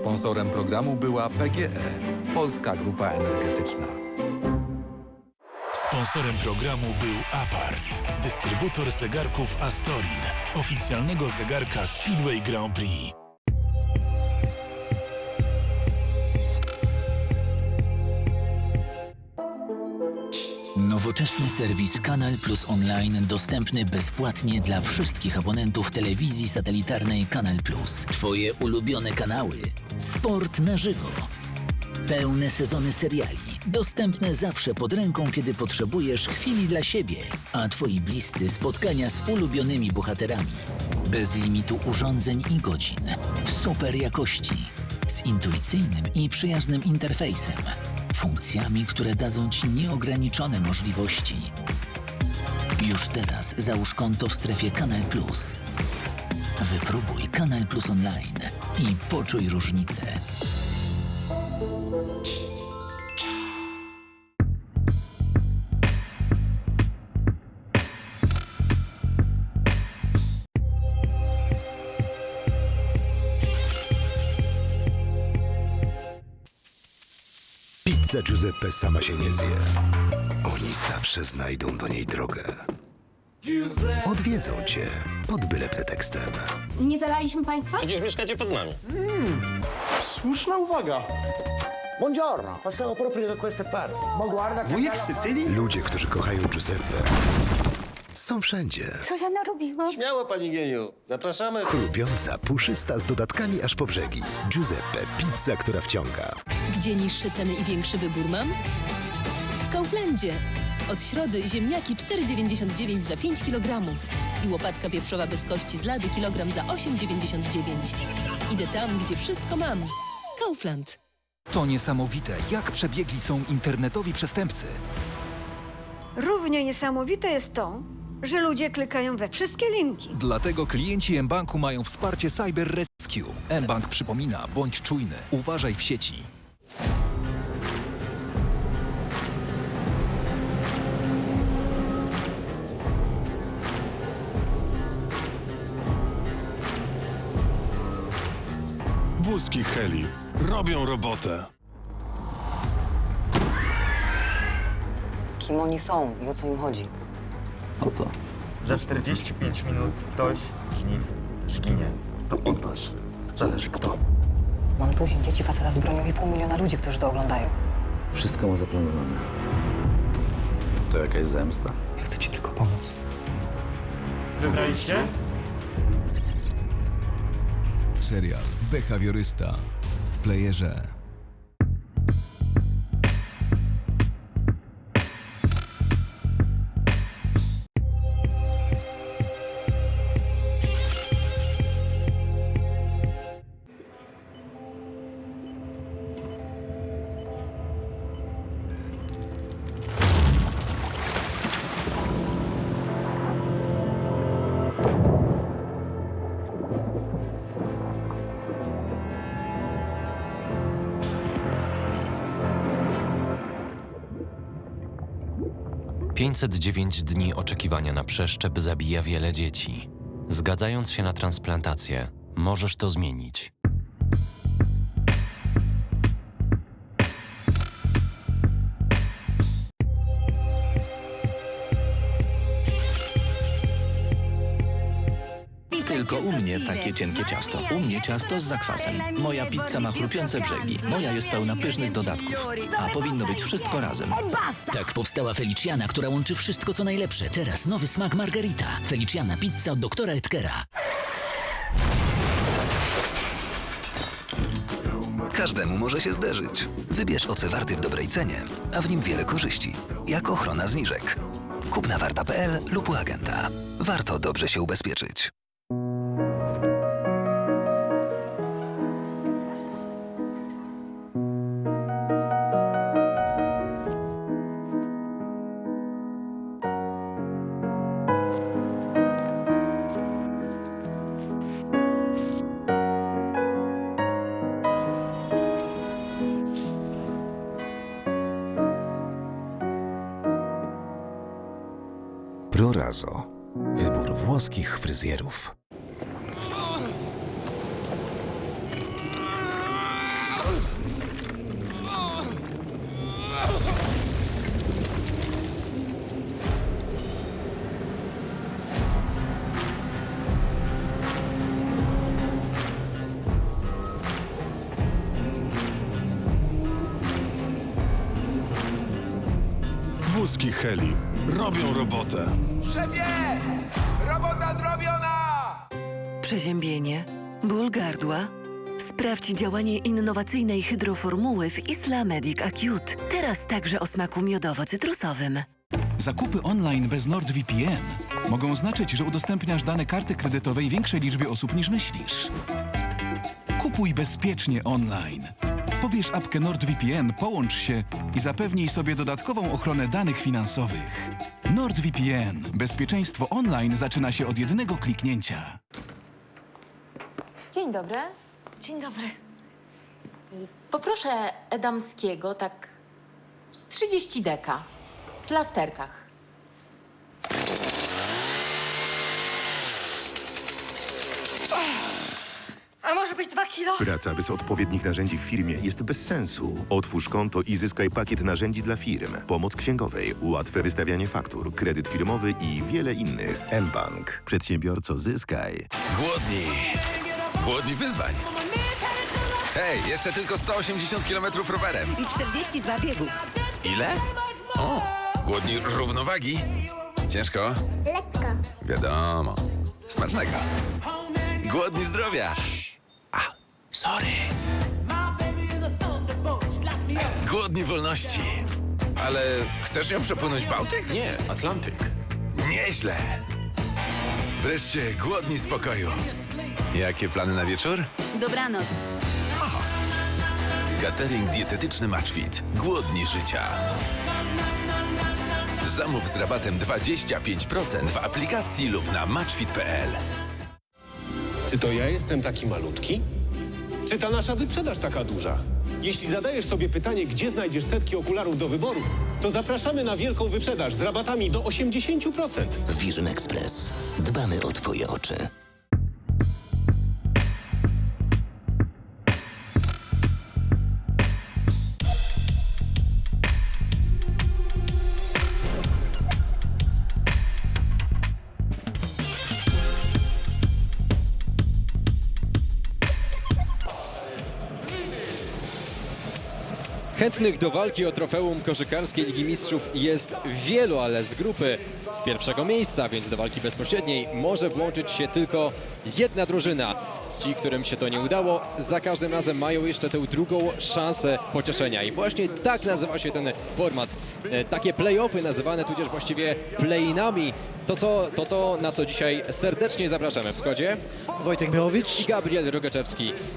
Sponsorem programu była PGE, Polska Grupa Energetyczna. Sponsorem programu był Apart, dystrybutor zegarków Astorin, oficjalnego zegarka Speedway Grand Prix. Nowoczesny serwis Kanal Plus Online dostępny bezpłatnie dla wszystkich abonentów telewizji satelitarnej Kanal Plus. Twoje ulubione kanały. Sport na żywo. Pełne sezony seriali. Dostępne zawsze pod ręką, kiedy potrzebujesz chwili dla siebie. A twoi bliscy spotkania z ulubionymi bohaterami. Bez limitu urządzeń i godzin. W super jakości. Z intuicyjnym i przyjaznym interfejsem. Funkcjami, które dadzą Ci nieograniczone możliwości. Już teraz załóż konto w strefie Kanal Plus. Wypróbuj Kanal Plus Online i poczuj różnicę. Pizza Giuseppe sama się nie zje. Oni zawsze znajdą do niej drogę. Odwiedzą cię pod byle pretekstem. Nie zalaliśmy państwa? Przecież mieszkacie pod nami. Słuszna uwaga. Buongiorno, passiamo proprio da queste parti. Ma guarda che Wujek z Sycylii? Ludzie, którzy kochają Giuseppe, są wszędzie. Co ja narobiłam? Śmiało, pani geniu. Zapraszamy. Chrupiąca, puszysta z dodatkami aż po brzegi. Giuseppe, pizza, która wciąga. Gdzie niższe ceny i większy wybór mam? W Kauflandzie. Od środy ziemniaki 4,99 za 5 kg i łopatka wieprzowa bez kości z lady kilogram za 8,99. Idę tam, gdzie wszystko mam. Kaufland. To niesamowite, jak przebiegli są internetowi przestępcy. Równie niesamowite jest to, że ludzie klikają we wszystkie linki. Dlatego klienci mBanku mają wsparcie Cyber Rescue. mBank przypomina, bądź czujny, uważaj w sieci. Wózki Heli robią robotę. Kim oni są i o co im chodzi? Oto. Za 45 minut ktoś z nich zginie. To od was. Zależy kto. Mam tu dzieci faceta z bronią i pół miliona ludzi, którzy to oglądają. Wszystko ma zaplanowane. To jakaś zemsta? Ja chcę ci tylko pomóc. Wybraliście? Serial Behawiorysta w playerze. Pięćset dziewięć dni oczekiwania na przeszczep zabija wiele dzieci. Zgadzając się na transplantację, możesz to zmienić. Tylko u mnie takie cienkie ciasto. U mnie ciasto z zakwasem. Moja pizza ma chrupiące brzegi. Moja jest pełna pysznych dodatków. A powinno być wszystko razem. Tak powstała Feliciana, która łączy wszystko co najlepsze. Teraz nowy smak margarita. Feliciana pizza od doktora Edkera. Każdemu może się zderzyć. Wybierz OC Warty w dobrej cenie, a w nim wiele korzyści, jak ochrona zniżek. Kup na warta.pl lub u agenta. Warto dobrze się ubezpieczyć. Rorazo. Wybór włoskich fryzjerów. Wózki heli robią robotę. Szefie! Robota zrobiona! Przeziębienie, ból gardła. Sprawdź działanie innowacyjnej hydroformuły w Isla Medic Acute. Teraz także o smaku miodowo-cytrusowym. Zakupy online bez NordVPN mogą znaczyć, że udostępniasz dane karty kredytowej większej liczbie osób niż myślisz. Kupuj bezpiecznie online. Pobierz apkę NordVPN, połącz się i zapewnij sobie dodatkową ochronę danych finansowych. NordVPN. Bezpieczeństwo online zaczyna się od jednego kliknięcia. Dzień dobry. Dzień dobry. Poproszę Edamskiego, tak z 30 deka. W plasterkach. A może być dwa kilo? Praca bez odpowiednich narzędzi w firmie jest bez sensu. Otwórz konto i zyskaj pakiet narzędzi dla firm, pomoc księgowej, ułatwia wystawianie faktur, kredyt firmowy i wiele innych. mBank. Przedsiębiorco zyskaj. Głodni. Głodni wyzwań. Hej, jeszcze tylko 180 km rowerem. I 42 biegu. Ile? O, głodni równowagi. Ciężko? Lekko. Wiadomo. Smacznego. Głodni zdrowia. A, sorry. Głodni wolności. Ale chcesz ją przepłynąć Bałtyk? Nie, Atlantyk. Nieźle. Wreszcie głodni spokoju. Jakie plany na wieczór? Dobranoc. Catering dietetyczny Matchfit. Głodni życia. Zamów z rabatem 25% w aplikacji lub na matchfit.pl. Czy to ja jestem taki malutki? Czy ta nasza wyprzedaż taka duża? Jeśli zadajesz sobie pytanie, gdzie znajdziesz setki okularów do wyboru, to zapraszamy na wielką wyprzedaż z rabatami do 80%. Vision Express. Dbamy o Twoje oczy. Chętnych do walki o trofeum koszykarskiej Ligi Mistrzów jest wielu, ale z grupy z pierwszego miejsca, więc do walki bezpośredniej może włączyć się tylko jedna drużyna. Ci, którym się to nie udało, za każdym razem mają jeszcze tę drugą szansę pocieszenia. I właśnie tak nazywa się ten format. E, Takie play-offy nazywane tudzież właściwie play-inami. To, co, to to, na co dzisiaj serdecznie zapraszamy w składzie. Wojtek Miałowicz. I Gabriel Rogaczewski.